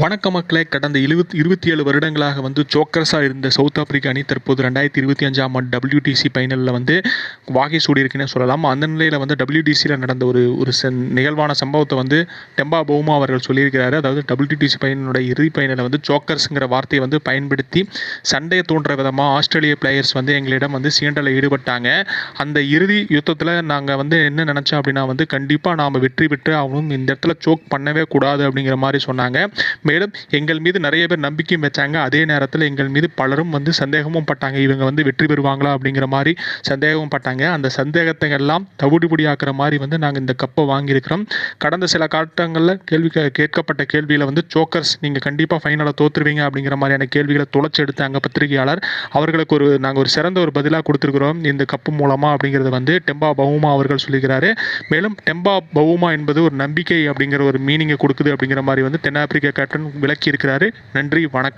வணக்க மக்களே கடந்த இருபத்தி இருபத்தி ஏழு வருடங்களாக வந்து சோக்கரஸாக இருந்த சவுத் ஆப்பிரிக்கா அணி தற்போது ரெண்டாயிரத்தி இருபத்தி அஞ்சாம் ஆண்டு டபிள்யூடிசி ஃபைனலில் வந்து வாகை சூடியிருக்குன்னு சொல்லலாம். அந்த நிலையில் வந்து டபிள்யூடிசியில் நடந்த ஒரு ஒரு நிகழ்வான சம்பவத்தை வந்து டெம்பா பௌமா அவர்கள் சொல்லியிருக்கிறாரு. அதாவது டபிள்யூடிசி ஃபைனலோட இறுதி ஃபைனலில் வந்து சோக்கர்ஸுங்கிற வார்த்தையை வந்து பயன்படுத்தி சண்டையை தோன்ற விதமாக ஆஸ்திரேலிய பிளேயர்ஸ் வந்து எங்களிடம் வந்து சீண்டலில் ஈடுபட்டாங்க. அந்த இறுதி யுத்தத்தில் நாங்கள் வந்து என்ன நினச்சோம் அப்படின்னா வந்து கண்டிப்பாக நாம் வெற்றி பெற்று அவனும் இந்த இடத்துல சோக் பண்ணவே கூடாது அப்படிங்கிற மாதிரி சொன்னாங்க. மேலும் எங்கள் மீது நிறைய பேர் நம்பிக்கையும் வச்சாங்க. அதே நேரத்தில் எங்கள் மீது பலரும் வந்து சந்தேகமும் பட்டாங்க. இவங்க வந்து வெற்றி பெறுவாங்களா அப்படிங்கிற மாதிரி சந்தேகமும் பட்டாங்க. அந்த சந்தேகத்தை எல்லாம் தவிடுபடி ஆக்குற மாதிரி வந்து நாங்கள் இந்த கப்பை வாங்கியிருக்கிறோம். கடந்த சில காட்டங்களில் கேள்வி கேட்கப்பட்ட கேள்வியில் வந்து சோக்கர்ஸ் நீங்கள் கண்டிப்பாக ஃபைனலாக தோற்றுருவீங்க அப்படிங்கிற மாதிரியான கேள்விகளை துளைச்சி எடுத்தாங்க பத்திரிகையாளர். அவர்களுக்கு ஒரு நாங்கள் ஒரு சிறந்த ஒரு பதிலாக கொடுத்துருக்குறோம். இந்த கப்பு மூலமாக அப்படிங்கிறது வந்து டெம்பா பவுமா அவர்கள் சொல்லிக்கிறாரு. மேலும் டெம்பா பவுமா என்பது ஒரு நம்பிக்கை அப்படிங்கிற ஒரு மீனிங்கை கொடுக்குது அப்படிங்கிற மாதிரி வந்து தென்னாப்பிரிக்கா கேப்டன் விளக்கி இருக்கிறாரு நன்றி வணக்கம்.